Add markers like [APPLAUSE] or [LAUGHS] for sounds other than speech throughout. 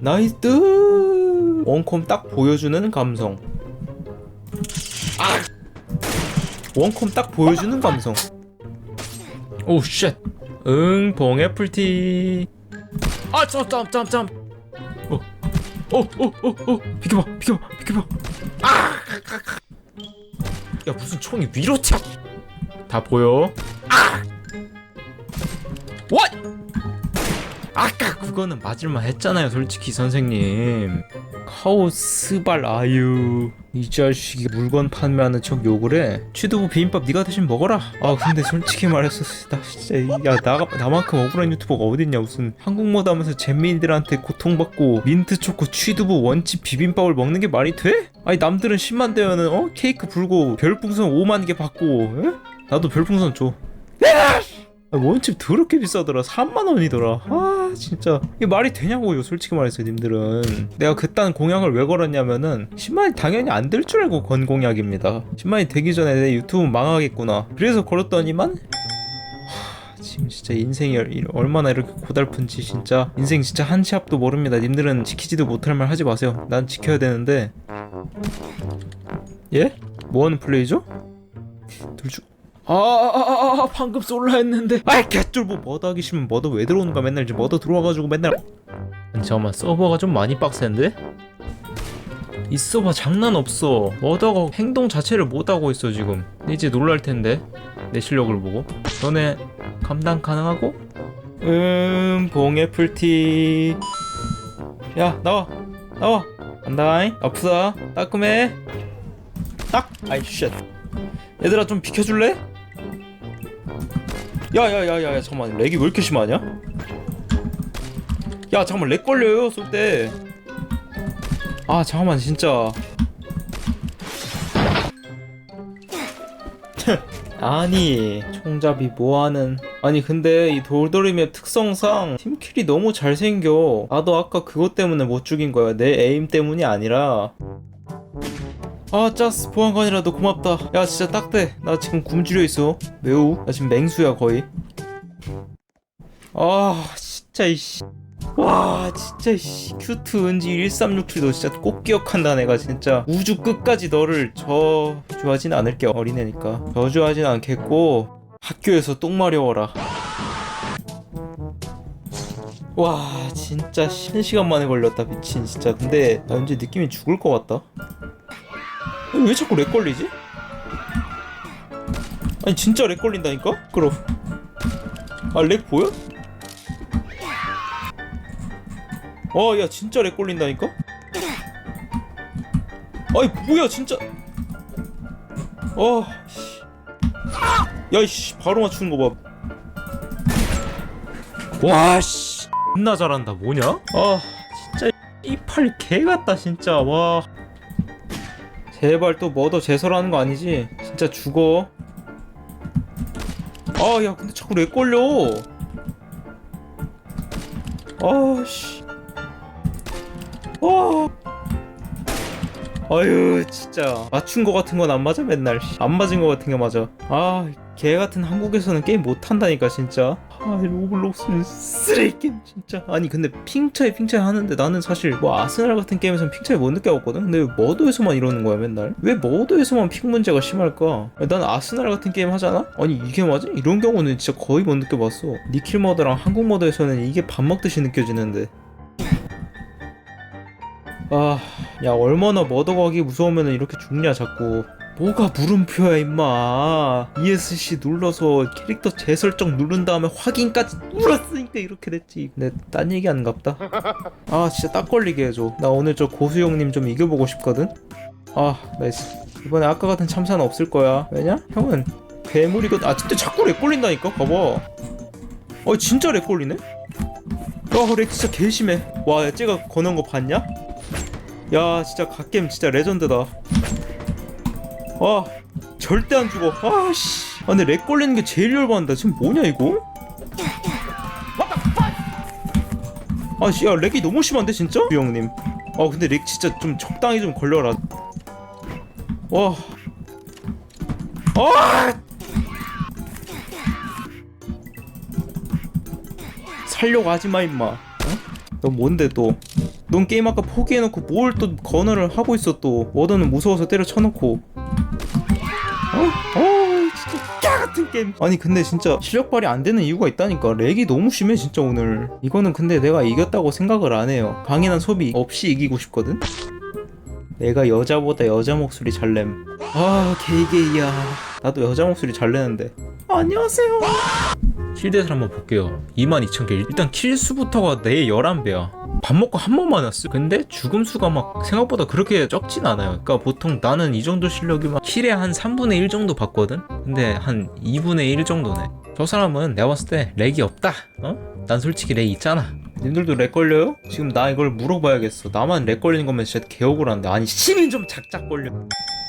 나이스. 원콤 딱 보여주는 감성. 아 원콤 딱 보여주는 감성. 오쉣 응 봉애플티. 아점점점점. 오오오오오 비켜봐 비켜봐 비켜봐. 아야 무슨 총이 위로 튀다 보여. 아! What? 아까 그거는 맞을만 했잖아요 솔직히 선생님. 카오스발 아유. 이 자식이 물건 판매하는 척 욕을 해? 취두부 비빔밥 네가 대신 먹어라. 아 근데 솔직히 말해서 나 진짜 야 나, 나만큼 억울한 유튜버가 어딨냐 무슨. 한국모드 하면서 잼민이들한테 고통받고 민트초코 취두부 원칩 비빔밥을 먹는 게 말이 돼? 아니 남들은 10만 대면은 어? 케이크 불고 별풍선 5만 개 받고 에? 나도 별풍선 줘. 아, 원칩 더럽게 비싸더라. 3만 원이더라. 아 진짜. 이게 말이 되냐고요 솔직히 말해서 님들은. 내가 그딴 공약을 왜 걸었냐면은 10만이 당연히 안 될 줄 알고 건 공약입니다. 10만이 되기 전에 내 유튜브 망하겠구나. 그래서 걸었더니만 하, 지금 진짜 인생이 얼- 얼마나 이렇게 고달픈지 진짜. 인생 진짜 한치 앞도 모릅니다. 님들은 지키지도 못할 말 하지 마세요. 난 지켜야 되는데. 예? 뭐하는 플레이죠? 둘 중 아, 아, 아, 아, 방금 쏠라 했는데. 아이, 개쫄보 머더 하기 싫으면 머더 왜 들어오는 거야? 맨날 이제 머더 들어와가지고 맨날. 잠깐만, 서버가 좀 많이 빡센데? 이 서버 장난 없어. 머더가 행동 자체를 못 하고 있어 지금. 이제 놀랄 텐데 내 실력을 보고. 너네 감당 가능하고? 음, 봉애플티. 야, 나와, 나와. 간다잉. 아프다. 따끔해. 딱. 아이 쉣. 얘들아 좀 비켜줄래? 야야야야 잠깐만 렉이 왜 이렇게 심하냐? 야 잠깐만 렉 걸려요 쏠 때. 아 잠깐만 진짜. [LAUGHS] 아니 총잡이 뭐하는 아니 근데 이 돌돌이맵 특성상 팀킬이 너무 잘생겨 나도 아까 그것 때문에 못 죽인 거야 내 에임 때문이 아니라 아 짜스 보안관이라도 고맙다. 야 진짜 딱대. 나 지금 굶주려 있어. 매우? 나 지금 맹수야 거의. 아 진짜 이씨. 와 진짜 이씨. 큐트 은지 1367도 진짜 꼭 기억한다 내가 진짜. 우주 끝까지 너를 저주하진 않을게 어린애니까. 저주하진 않겠고 학교에서 똥 마려워라. 와 진짜 1시간 만에 걸렸다 미친 진짜. 근데 나 왠지 느낌이 죽을 것 같다 왜 자꾸 렉 걸리지? 아니 진짜 렉 걸린다니까? 그럼 아 렉 보여? 아 야 진짜 렉 걸린다니까? 아이 뭐야 진짜 아 씨. 야이씨 바로 맞추는 거 봐 와 씨 존나 잘한다 뭐냐? 아 진짜 이팔 개 같다 진짜 와 제발 또 머더 제설하는 거 아니지? 진짜 죽어. 아, 야, 근데 자꾸 렉 걸려. 아, 씨. 아. 아유, 진짜. 맞춘 거 같은 건 안 맞아, 맨날. 씨. 안 맞은 거 같은 게 맞아. 아, 개 같은 한국에서는 게임 못 한다니까, 진짜. 아, 이 로블록스는 쓰레기 게임, 진짜. 아니, 근데 핑차이 핑차이 하는데 나는 사실 뭐 아스날 같은 게임에서는 핑차이 못 느껴봤거든? 근데 왜 머더에서만 이러는 거야, 맨날? 왜 머더에서만 핑 문제가 심할까? 난 아스날 같은 게임 하잖아? 아니, 이게 맞아? 이런 경우는 진짜 거의 못 느껴봤어. 니킬 머더랑 한국 머더에서는 이게 밥 먹듯이 느껴지는데. 아, 야, 얼마나 머더가기 무서우면 이렇게 죽냐, 자꾸. 뭐가 물음표야, 임마. ESC 눌러서 캐릭터 재설정 누른 다음에 확인까지 눌렀으니까 이렇게 됐지. 근데 딴 얘기 안 갑다. [LAUGHS] 아, 진짜 딱 걸리게 해줘. 나 오늘 저 고수형님 좀 이겨보고 싶거든? 아, 나이스. 이번에 아까 같은 참사는 없을 거야. 왜냐? 형은 괴물이거든. 아, 근데 자꾸 렉 걸린다니까? 봐봐. 어, 진짜 렉 걸리네? 야, 렉 진짜 개심해. 와, 야, 쟤가 거는 거 봤냐? 야 진짜 갓겜 진짜 레전드다. 와 절대 안 죽어. 아씨. 아 근데 렉 걸리는 게 제일 열받는다. 지금 뭐냐 이거? 아씨 야 렉이 너무 심한데 진짜? 유 형님. 아 근데 렉 진짜 좀 적당히 좀 걸려라. 와. 아! 살려고 하지마 임마. 어? 너 뭔데 또 넌 게임 아까 포기해놓고 뭘 또 건어를 하고 있어 또. 워더는 무서워서 때려 쳐놓고. 어? 어 진짜 까 같은 게임. 아니 근데 진짜 실력 발휘 안 되는 이유가 있다니까. 렉이 너무 심해 진짜 오늘. 이거는 근데 내가 이겼다고 생각을 안 해요. 강인한 소비 없이 이기고 싶거든? 내가 여자보다 여자 목소리 잘 냄. 아 게이게이야. 나도 여자 목소리 잘 내는데. 안녕하세요. 실드에서 한번 볼게요. 22,000개. 일단 킬 수부터가 내 11배야 밥 먹고 한 번만 왔어 근데 죽음 수가 막 생각보다 그렇게 적진 않아요. 그러니까 보통 나는 이 정도 실력이면 킬에 한 3분의 1 정도 봤거든? 근데 한 2분의 1 정도네. 저 사람은 내가 봤을 때 렉이 없다. 어? 난 솔직히 렉 있잖아. 님들도 렉 걸려요? 지금 나 이걸 물어봐야겠어. 나만 렉 걸리는 거면 진짜 개억울한데 아니 시민 좀 작작 걸려.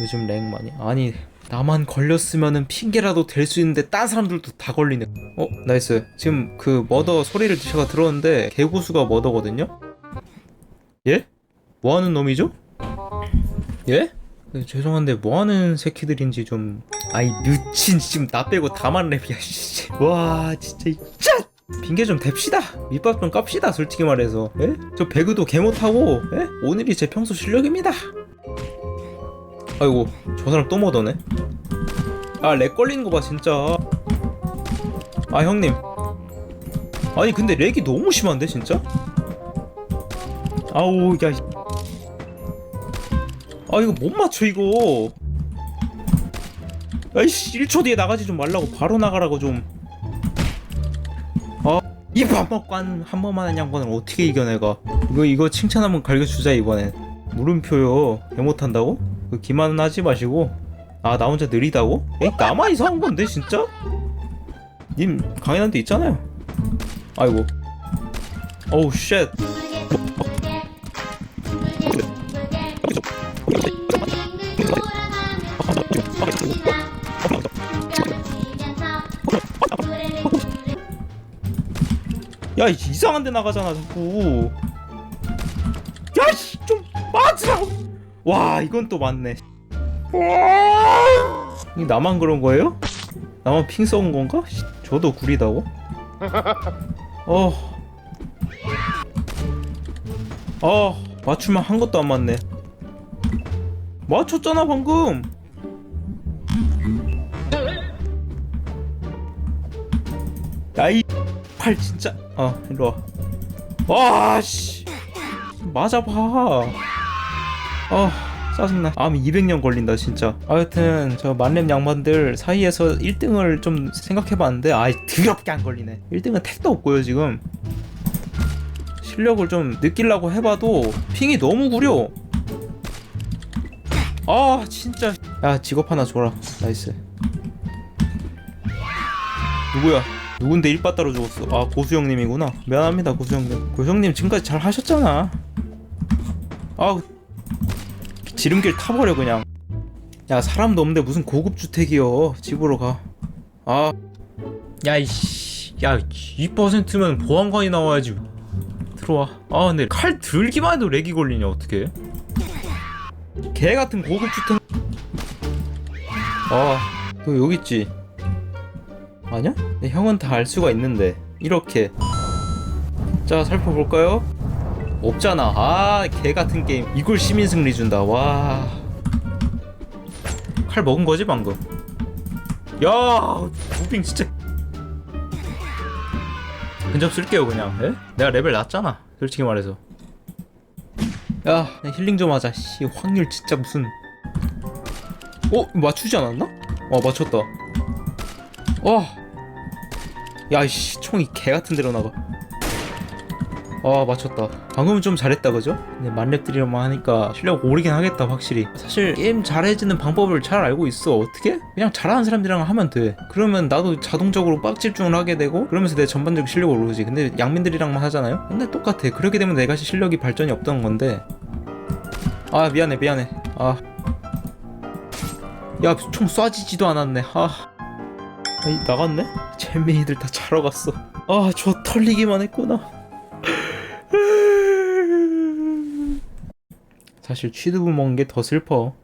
요즘 렉 많이 아니 나만 걸렸으면은 핑계라도 될 수 있는데 딴 사람들도 다 걸리네 어 나이스 지금 그 머더 소리를 제가 들었는데 개구수가 머더거든요 예? 뭐하는 놈이죠? 예? 네, 죄송한데 뭐하는 새끼들인지 좀 아이 미친 지금 나 빼고 다만 랩이야 씨. 와 진짜 짜 핑계 좀 댑시다 밑밥 좀 깝시다 솔직히 말해서 예? 저 배그도 개 못하고 예? 오늘이 제 평소 실력입니다 아이고 저 사람 또 머더네? 아렉 걸리는 거 봐 진짜. 아 형님. 아니 근데 렉이 너무 심한데 진짜? 아우 야 이- 아 이거 못 맞춰 이거. 아이씨 1초 뒤에 나가지 좀 말라고. 바로 나가라고 좀. 아, 이밥 먹고 한, 한 번만 한 양반을 어떻게 이겨 내가? 이거 이거 칭찬 한번 갈겨주자 이번엔. 물음표요. 개 못한다고? 그 기만은 하지 마시고. 아 나 혼자 느리다고? 에이 나만 이상한 건데 진짜? 님 강인한 데 있잖아요. 아이고. 어우 쉣. 야 이- 이상한 데 나가잖아 자꾸 와 이건 또 맞네 이 나만 그런 거예요? 나만 핑 썩은 건가? 씨, 저도 구리다고? 어. 어, 맞추면 한 것도 안 맞네. 맞췄잖아, 방금! 야, 이, 팔 진짜. 어, 일로 와. 와, 씨. 맞아봐. 어. 짜증나. 암 200년 걸린다 진짜. 하여튼 저 만렙 양반들 사이에서 1등을 좀 생각해봤는데 아이 더럽게 안 걸리네. 1등은 택도 없고요 지금. 실력을 좀 느끼려고 해봐도 핑이 너무 구려. 아 진짜. 야 직업 하나 줘라. 나이스. 누구야? 누군데 일바 따로 죽었어? 아 고수 형님이구나. 미안합니다 고수 형님. 고수 형님 지금까지 잘 하셨잖아. 아 지름길 타버려 그냥. 야 사람도 없는데 무슨 고급 주택이여. 집으로 가아. 야이씨. 야 2%면 보안관이 나와야지. 들어와. 아 근데 칼 들기만 해도 렉이 걸리냐 어떻게 개 같은 고급 주택. 아너 여기 있지? 아니야? 내 형은 다 알 수가 있는데. 이렇게. 자 살펴볼까요? 없잖아. 아, 개 같은 게임. 이걸 시민 승리 준다. 와. 칼 먹은 거지 방금. 야, 무빙 진짜. 근접 쓸게요 그냥. 예? 내가 레벨 낮잖아. 솔직히 말해서. 야, 힐링 좀 하자. 씨, 확률 진짜 무슨. 어, 맞추지 않았나? 어, 맞췄다. 와. 야, 씨, 총이 개 같은 데로 나가. 아 맞췄다. 방금은 좀 잘했다 그죠? 근데 만렙들이랑 하니까 실력 오르긴 하겠다 확실히. 사실 게임 잘해지는 방법을 잘 알고 있어. 어떻게? 그냥 잘하는 사람들이랑 하면 돼. 그러면 나도 자동적으로 빡 집중을 하게 되고 그러면서 내 전반적 실력이 오르지. 근데 양민들이랑만 하잖아요? 근데 똑같아. 그렇게 되면 내가 실력이 발전이 없던 건데. 아 미안해 미안해. 아 야 총 쏴지지도 않았네. 아. 아이 나갔네? 잼민이들 다 자러 갔어. 아 저 털리기만 했구나 사실 취두부 먹은 게더 슬퍼.